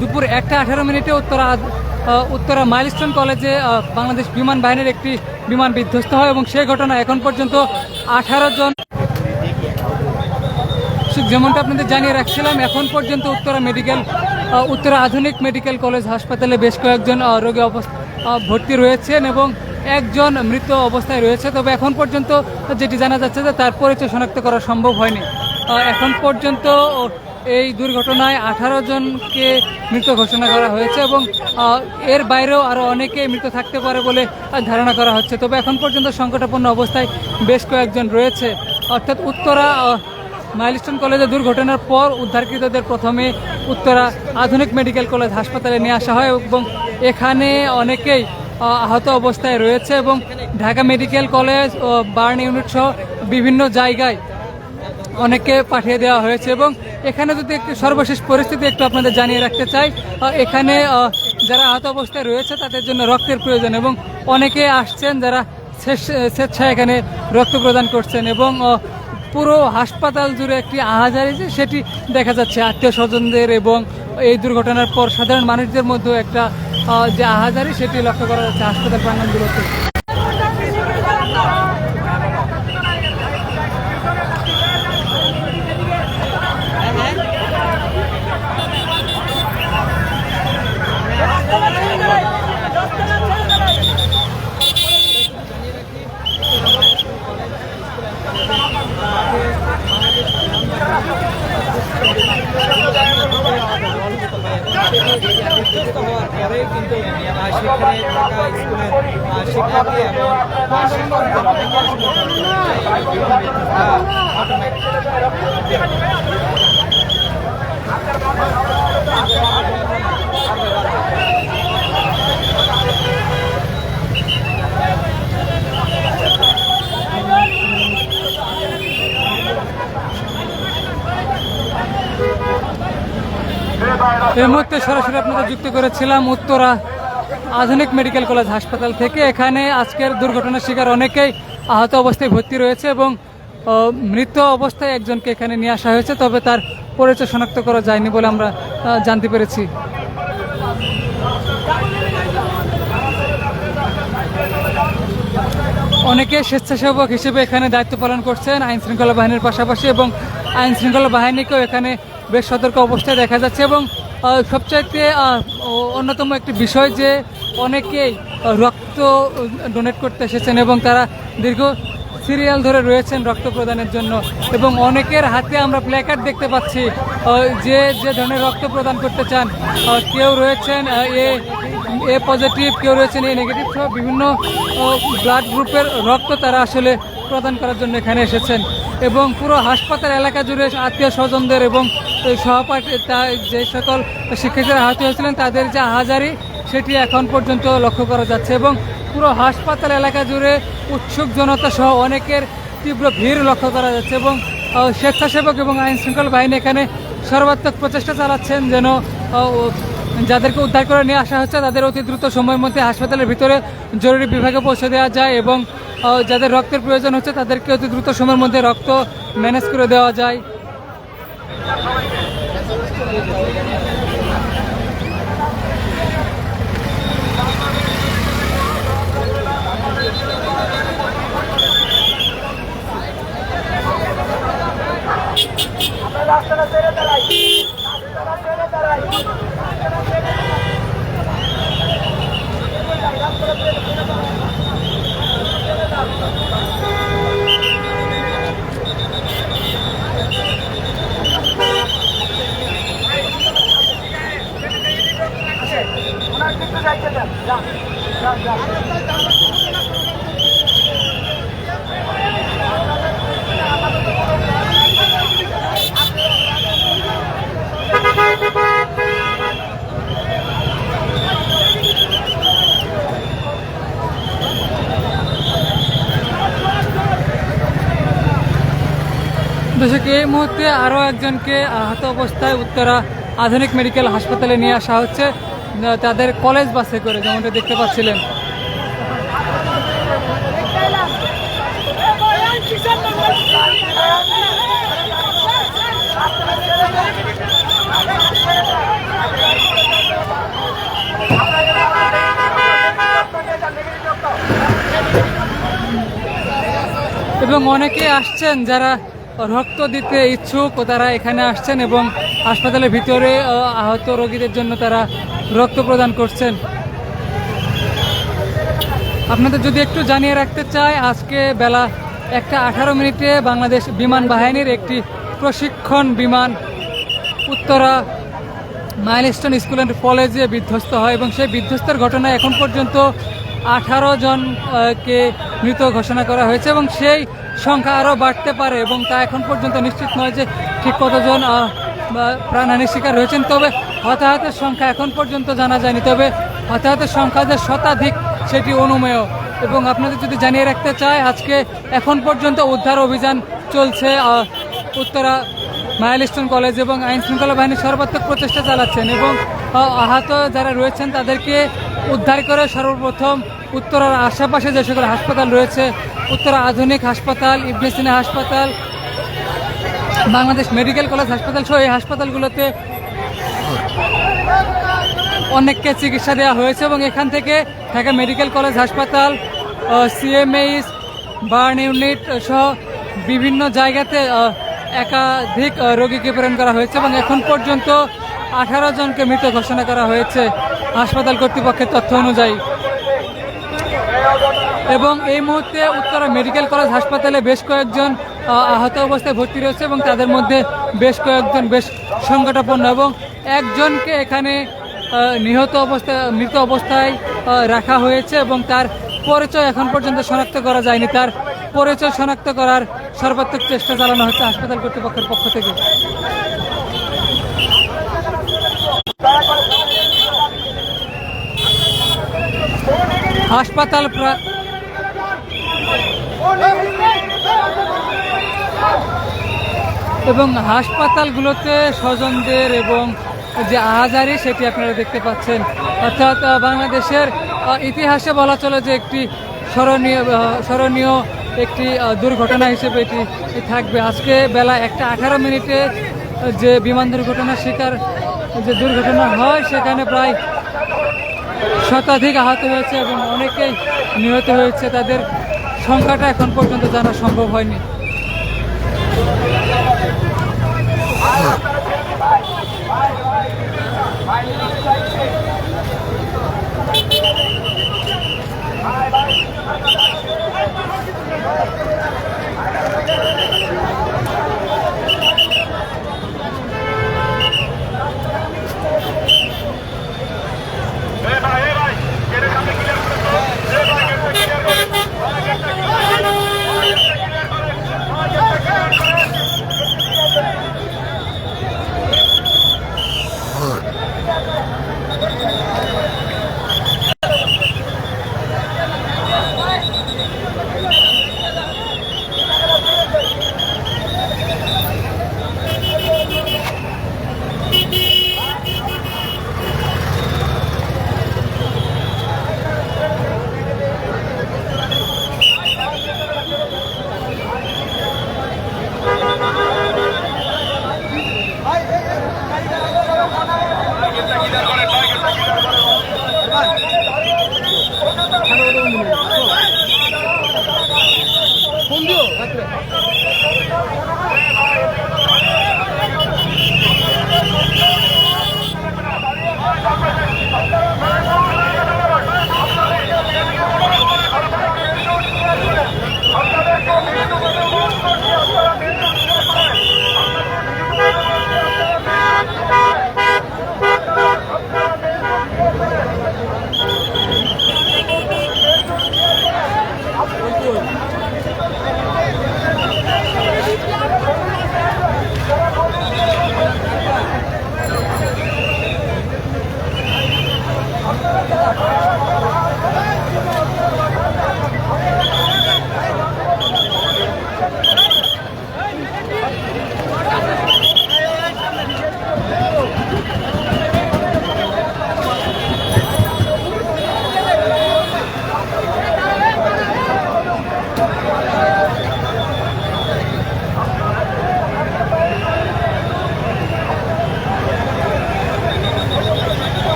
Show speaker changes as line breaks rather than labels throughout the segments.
দুপুর একটা আঠারো মিনিটে উত্তরা উত্তরা মাইলস্টোন কলেজে বাংলাদেশ বিমান বাহিনীর একটি বিমান বিধ্বস্ত হয় এবং সেই ঘটনা এখন পর্যন্ত আঠারো জন যেমনটা আপনাদের জানিয়ে রাখছিলাম, এখন পর্যন্ত উত্তরা মেডিকেল উত্তরা আধুনিক মেডিকেল কলেজ হাসপাতালে বেশ কয়েকজন রোগী অবস্থা ভর্তি রয়েছেন এবং একজন মৃত অবস্থায় রয়েছে। তবে এখন পর্যন্ত যেটি জানা যাচ্ছে যে তার পরিচয় শনাক্ত করা সম্ভব হয়নি। এখন পর্যন্ত এই দুর্ঘটনায় আঠারো জনকে মৃত ঘোষণা করা হয়েছে এবং এর বাইরেও আরও অনেকে মৃত থাকতে পারে বলে ধারণা করা হচ্ছে। তবে এখন পর্যন্ত সংকটাপন্ন অবস্থায় বেশ কয়েকজন রয়েছে। অর্থাৎ উত্তরা মাইলস্টোন কলেজে দুর্ঘটনার পর উদ্ধারকৃতদের প্রথমে উত্তরা আধুনিক মেডিকেল কলেজ হাসপাতালে নিয়ে আসা হয় এবং এখানে অনেকেই আহত অবস্থায় রয়েছে এবং ঢাকা মেডিকেল কলেজ ও বার্ন ইউনিট সহ বিভিন্ন জায়গায় অনেককে পাঠিয়ে দেওয়া হয়েছে এবং এখানে যদি একটু সর্বশেষ পরিস্থিতি একটু আপনাদের জানিয়ে রাখতে চাই এখানে যারা আহত অবস্থায় রয়েছে তাদের জন্য রক্তের প্রয়োজন এবং অনেকে আসছেন যারা স্বেচ্ছ- স্বেচ্ছায় এখানে রক্ত প্রদান করছেন এবং পুরো হাসপাতাল জুড়ে একটি আহাজারি যে সেটি দেখা যাচ্ছে আত্মীয় স্বজনদের এবং এই দুর্ঘটনার পর সাধারণ মানুষদের মধ্যেও একটা যে আহাজারি সেটি লক্ষ্য করা যাচ্ছে হাসপাতাল প্রাঙ্গণগুলোতে।
বিধ্বস্ত হওয়ার পরে কিন্তু সেখানে থাকা স্কুলের শিক্ষার্থী এবং শিক্ষকদের অনেকে এই
মুহূর্তে সরাসরি আপনাদের যুক্ত করেছিলাম উত্তরা আধুনিক মেডিকেল কলেজ হাসপাতাল থেকে। এখানে আজকের দুর্ঘটনার শিকার অনেকেই আহত অবস্থায় ভর্তি রয়েছে এবং মৃত অবস্থায় একজনকে এখানে নিয়ে আসা হয়েছে, তবে তার পরিচয় শনাক্ত করা যায়নি বলে আমরা জানতে পেরেছি। অনেকে স্বেচ্ছাসেবক হিসেবে এখানে দায়িত্ব পালন করছেন আইন শৃঙ্খলা বাহিনীর পাশাপাশি এবং আইন শৃঙ্খলা বাহিনীকেও এখানে বেশ সতর্ক অবস্থায় দেখা যাচ্ছে এবং সবচাইতে অন্যতম একটি বিষয় যে অনেকেই রক্ত ডোনেট করতে এসেছেন এবং তারা দীর্ঘ সিরিয়াল ধরে রয়েছেন রক্ত প্রদানের জন্য এবং অনেকের হাতে আমরা প্ল্যাকার্ড দেখতে পাচ্ছি যে যে ধরনের রক্ত প্রদান করতে চান কেউ রয়েছেন এ এ পজিটিভ কেউ রয়েছেন এ নেগেটিভ সহ বিভিন্ন ব্লাড গ্রুপের রক্ত তারা আসলে প্রদান করার জন্য এখানে এসেছেন এবং পুরো হাসপাতাল এলাকা জুড়ে আত্মীয় স্বজনদের এবং সহপাঠী তা- যে সকল শিক্ষার্থীরা আহত হয়েছিলেন, তাদের যে হাজারি সেটি এখন পর্যন্ত লক্ষ্য করা যাচ্ছে এবং পুরো হাসপাতাল এলাকা জুড়ে উৎসুক জনতা সহ অনেকের তীব্র ভিড় লক্ষ্য করা যাচ্ছে এবং স্বেচ্ছাসেবক এবং আইন শৃঙ্খলা বাহিনী এখানে সর্বাত্মক প্রচেষ্টা চালাচ্ছেন যেন যাদেরকে উদ্ধার করে নিয়ে আসা হচ্ছে, তাদের অতি দ্রুত সময়ের মধ্যে হাসপাতালের ভিতরে জরুরি বিভাগে পৌঁছে দেওয়া যায় এবং যাদের রক্তের প্রয়োজন হচ্ছে, তাদেরকে অতি দ্রুত সময়ের মধ্যে রক্ত ম্যানেজ করে দেওয়া যায়। মুহূর্তে আরও একজনকে আহত অবস্থায় উত্তরা আধুনিক মেডিকেল হাসপাতালে নিয়ে আসা হচ্ছে তাদের কলেজ বাসে করে, যেমনটা দেখতে পাচ্ছিলেন। এবং অনেকে আসছেন যারা রক্ত দিতে ইচ্ছুক তারা এখানে আসছেন এবং হাসপাতালের ভিতরে আহত রোগীদের জন্য তারা রক্ত প্রদান করছেন। আপনাদের যদি একটু জানিয়ে রাখতে চাই, আজকে বেলা একটা আঠারো মিনিটে বাংলাদেশ বিমান বাহিনীর একটি প্রশিক্ষণ বিমান উত্তরা মাইলস্টোন স্কুল অ্যান্ড কলেজে বিধ্বস্ত হয় এবং সেই বিধ্বস্তের ঘটনায় এখন পর্যন্ত আঠারো জনকে মৃত ঘোষণা করা হয়েছে এবং সেই সংখ্যা আরও বাড়তে পারে এবং তা এখন পর্যন্ত নিশ্চিত নয় যে ঠিক কতজন প্রাণহানির শিকার হয়েছেন। তবে হতাহতের সংখ্যা এখন পর্যন্ত জানা যায়নি। তবে হতাহতের সংখ্যা যে শতাধিক, সেটি অনুমেয়। এবং আপনাদের যদি জানিয়ে রাখতে চাই, আজকে এখন পর্যন্ত উদ্ধার অভিযান চলছে উত্তরা মাইলস্টোন কলেজ এবং আইন শৃঙ্খলা বাহিনী সর্বাত্মক প্রচেষ্টা চালাচ্ছেন এবং আহত যারা রয়েছেন, তাদেরকে উদ্ধার করে সর্বপ্রথম উত্তরার আশেপাশে যে সকল হাসপাতাল রয়েছে উত্তরা আধুনিক হাসপাতাল, ইবনে হাসপাতাল, বাংলাদেশ মেডিকেল কলেজ হাসপাতাল সহ এই হাসপাতালগুলোতে অনেককে চিকিৎসা দেওয়া হয়েছে এবং এখান থেকে ঢাকা মেডিকেল কলেজ হাসপাতাল সিএমএইচ, বার্ন ইউনিট সহ বিভিন্ন জায়গাতে একাধিক রোগীকে প্রেরণ করা হয়েছে এবং এখন পর্যন্ত আঠারো জনকে মৃত ঘোষণা করা হয়েছে হাসপাতাল কর্তৃপক্ষের তথ্য অনুযায়ী। এবং এই মুহূর্তে উত্তরা মেডিকেল কলেজ হাসপাতালে বেশ কয়েকজন আহত অবস্থায় ভর্তি রয়েছে এবং তাদের মধ্যে বেশ কয়েকজন বেশ সংকটাপন্ন এবং একজনকে এখানে নিহত অবস্থায় মৃত অবস্থায় রাখা হয়েছে এবং তার পরিচয় এখন পর্যন্ত শনাক্ত করা যায়নি। তার পরিচয় শনাক্ত করার সর্বাত্মক চেষ্টা চালানো হচ্ছে হাসপাতাল কর্তৃপক্ষের পক্ষ থেকে। হাসপাতাল প্রা- এবং হাসপাতালগুলোতে স্বজনদের এবং যে আহাজারি সেটি আপনারা দেখতে পাচ্ছেন। অর্থাৎ বাংলাদেশের ইতিহাসে বলা চলে যে একটি স্মরণীয় স্মরণীয় একটি দুর্ঘটনা হিসেবে এটি থাকবে। আজকে বেলা একটা আঠারো মিনিটে যে বিমান দুর্ঘটনার শিকার, যে দুর্ঘটনা হয়, সেখানে প্রায় শতাধিক আহত হয়েছে এবং অনেকেই নিহত হয়েছে। তাদের সংখ্যাটা এখন পর্যন্ত জানা সম্ভব হয়নি। hurt.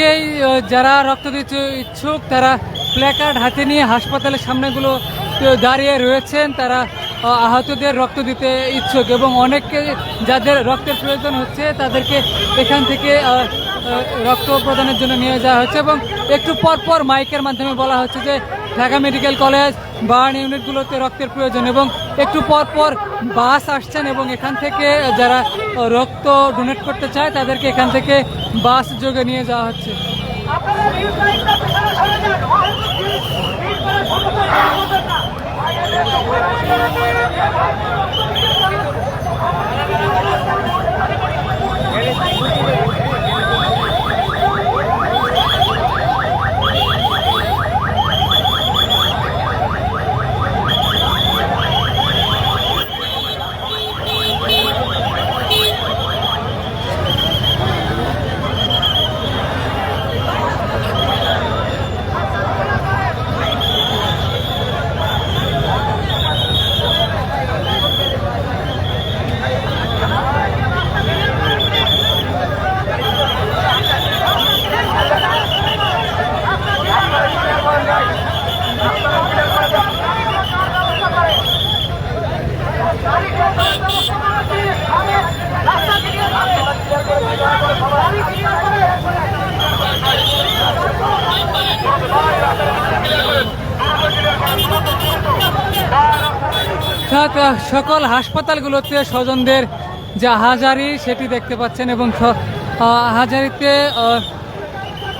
অনেকেই যারা রক্ত দিতে ইচ্ছুক, তারা প্ল্যাকার্ড হাতে নিয়ে হাসপাতালের সামনেগুলো দাঁড়িয়ে রয়েছেন। তারা আহতদের রক্ত দিতে ইচ্ছুক এবং অনেককে যাদের রক্তের প্রয়োজন হচ্ছে, তাদেরকে এখান থেকে রক্ত প্রদানের জন্য নিয়ে যাওয়া হচ্ছে এবং একটু পর পর মাইকের মাধ্যমে বলা হচ্ছে যে ঢাকা মেডিকেল কলেজ, বার্ন ইউনিটগুলোতে রক্তের প্রয়োজন এবং একটু পর পর বাস আসছেন এবং এখান থেকে যারা রক্ত ডোনেট করতে চায়, তাদেরকে এখান থেকে বাস যোগে নিয়ে যাওয়া হচ্ছে। অর্থাৎ সকল হাসপাতালগুলোতে স্বজনদের যা হাজারি সেটি দেখতে পাচ্ছেন এবং হাজারিতে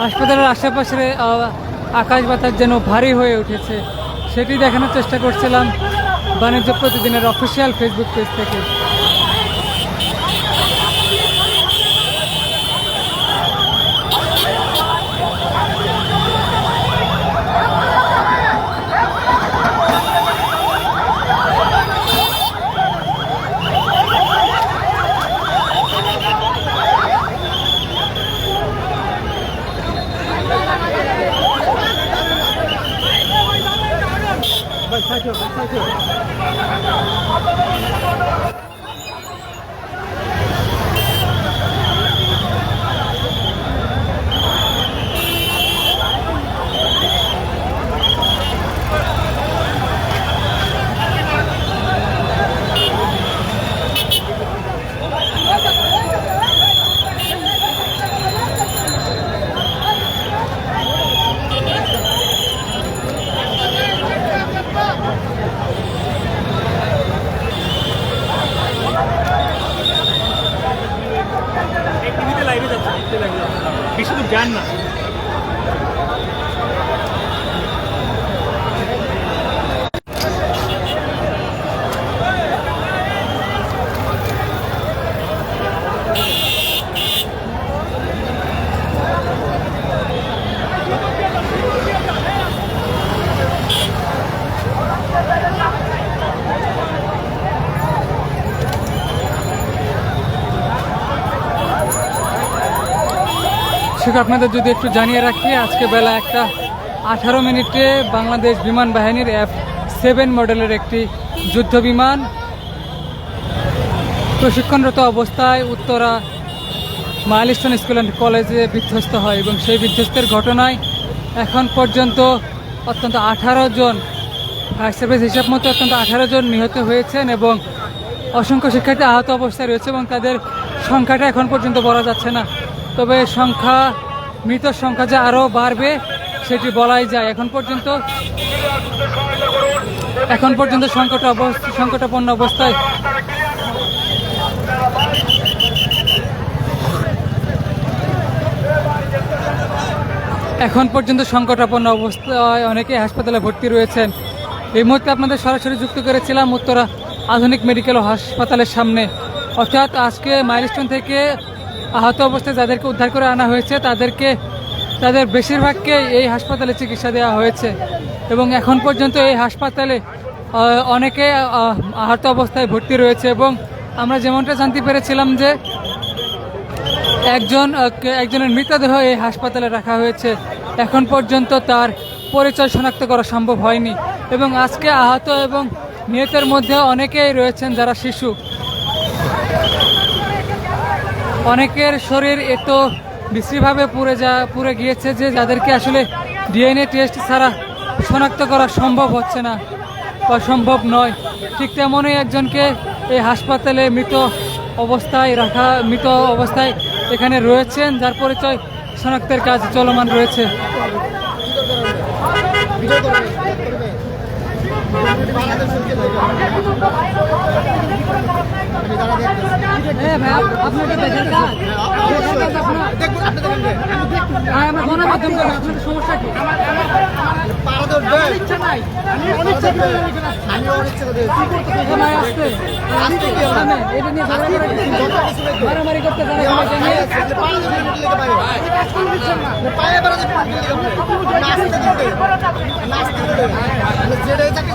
হাসপাতালের আশেপাশে আকাশ বাতাস যেন ভারী হয়ে উঠেছে, সেটি দেখানোর চেষ্টা করছিলাম বাণিজ্য প্রতিদিনের অফিসিয়াল ফেসবুক পেজ থেকে।
যাচ্ছে যান না
সেটা আপনাদের যদি একটু জানিয়ে রাখি, আজকে বেলা একটা আঠারো মিনিটে বাংলাদেশ বিমান বাহিনীর এফ সেভেন মডেলের একটি যুদ্ধ বিমান প্রশিক্ষণরত অবস্থায় উত্তরা মাইলস্টোন স্কুল অ্যান্ড কলেজে বিধ্বস্ত হয় এবং সেই বিধ্বস্তের ঘটনায় এখন পর্যন্ত অত্যন্ত আঠারো জন ফায়ার সার্ভিস হিসাব মতো অত্যন্ত আঠারো জন নিহত হয়েছেন এবং অসংখ্য শিক্ষার্থী আহত অবস্থায় রয়েছে এবং তাদের সংখ্যাটা এখন পর্যন্ত বলা যাচ্ছে না। তবে সংখ্যা মৃতের সংখ্যা যে আরও বাড়বে, সেটি বলাই যায়। এখন পর্যন্ত এখন পর্যন্ত সংকট অবস্থা, সংকটাপন্ন অবস্থায় এখন পর্যন্ত সংকটাপন্ন অবস্থায় অনেকে হাসপাতালে ভর্তি রয়েছেন। এই মুহূর্তে আপনাদের সরাসরি যুক্ত করেছিলাম উত্তরা আধুনিক মেডিকেল হাসপাতালের সামনে। অর্থাৎ আজকে মাইলস্টোন থেকে আহত অবস্থায় যাদেরকে উদ্ধার করে আনা হয়েছে, তাদেরকে, তাদের বেশিরভাগকে এই হাসপাতালে চিকিৎসা দেওয়া হয়েছে। এবং এখন পর্যন্ত এই হাসপাতালে অনেকে আহত অবস্থায় ভর্তি রয়েছে এবং আমরা যেমনটা জানতে পেরেছিলাম যে একজন একজনের মৃতদেহ এই হাসপাতালে রাখা হয়েছে। এখন পর্যন্ত তার পরিচয় শনাক্ত করা সম্ভব হয়নি। এবং আজকে আহত এবং নিহতের মধ্যে অনেকেই রয়েছেন যারা শিশু। অনেকের শরীর এত বিশ্রীভাবে পুড়ে যা, পুড়ে গিয়েছে যে যাদেরকে আসলে ডিএনএ টেস্ট ছাড়া শনাক্ত করা সম্ভব হচ্ছে না বা সম্ভব নয়। ঠিক তেমনই একজনকে এই হাসপাতালে মৃত অবস্থায় রাখা, মৃত অবস্থায় এখানে রয়েছেন, যার পরিচয় শনাক্তের কাজ চলমান রয়েছে। সমস্যা কি? সময় আসছে। সামনে, এটা নিয়ে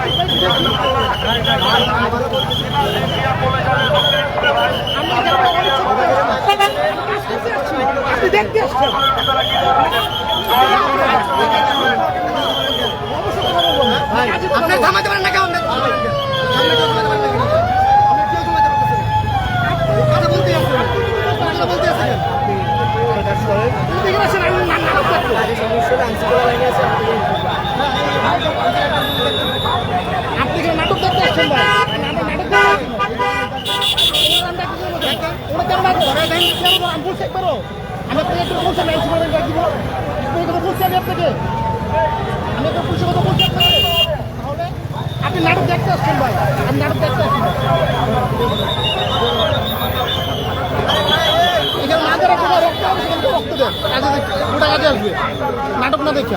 করা ঠিক না। মারামারি করতে পারে এটা নিয়ে
আপনি থামাতে পারেন না কেমন কথা বলতে আসছেন কথা বলতে আসছেন আপনি কি নাটক দেখতে আসছেন ভাই নাটক নাটক আমি বলছি একবারও আমি আপনাকে একটু বলছি না ইনসিপারেন্ট ডাক দিব এই কথা বলছি আমি আপনাকে আমি একটা পুলিশের কথা বলছি আপনাকে তাহলে আপনি নাটক দেখতে আসছেন ভাই আমি নাটক দেখতে আসছেন এখানে না যারা কোথাও রক্ত হবে সেখানে রক্ত দেন কাজে ওটা কাজে আসবে নাটক না দেখে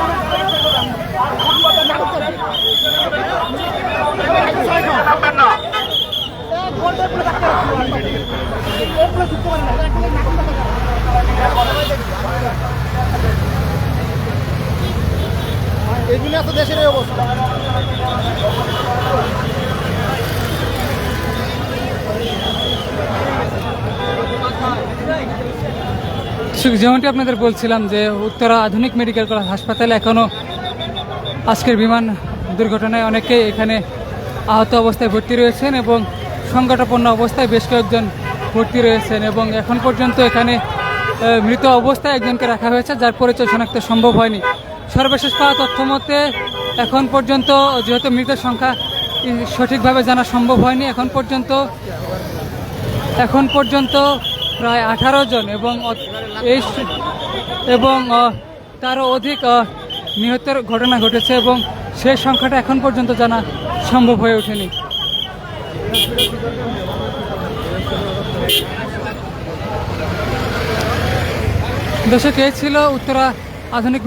এক ঘণ্টার পরে থাকতে হবে এরপরে ঢুকতে পারেন না এখানে নাটক দেখা এগুলি আছে দেশের এই অবস্থা
যেমনটি আপনাদের বলছিলাম যে উত্তরা আধুনিক মেডিকেল কলেজ হাসপাতালে এখনও আজকের বিমান দুর্ঘটনায় অনেকেই এখানে আহত অবস্থায় ভর্তি রয়েছেন এবং সংকটাপন্ন অবস্থায় বেশ কয়েকজন ভর্তি রয়েছেন এবং এখন পর্যন্ত এখানে মৃত অবস্থায় একজনকে রাখা হয়েছে, যার পরিচয় শনাক্ত সম্ভব হয়নি। সর্বশেষ পাওয়া তথ্য মতে, এখন পর্যন্ত যেহেতু মৃতের সংখ্যা সঠিকভাবে জানা সম্ভব হয়নি, এখন পর্যন্ত এখন পর্যন্ত প্রায় আঠারো জন এবং এই এবং তারও অধিক নিহতের ঘটনা ঘটেছে এবং সেই সংখ্যাটা এখন পর্যন্ত জানা সম্ভব হয়ে ওঠেনি। দর্শক, এই ছিল উত্তরা আধুনিক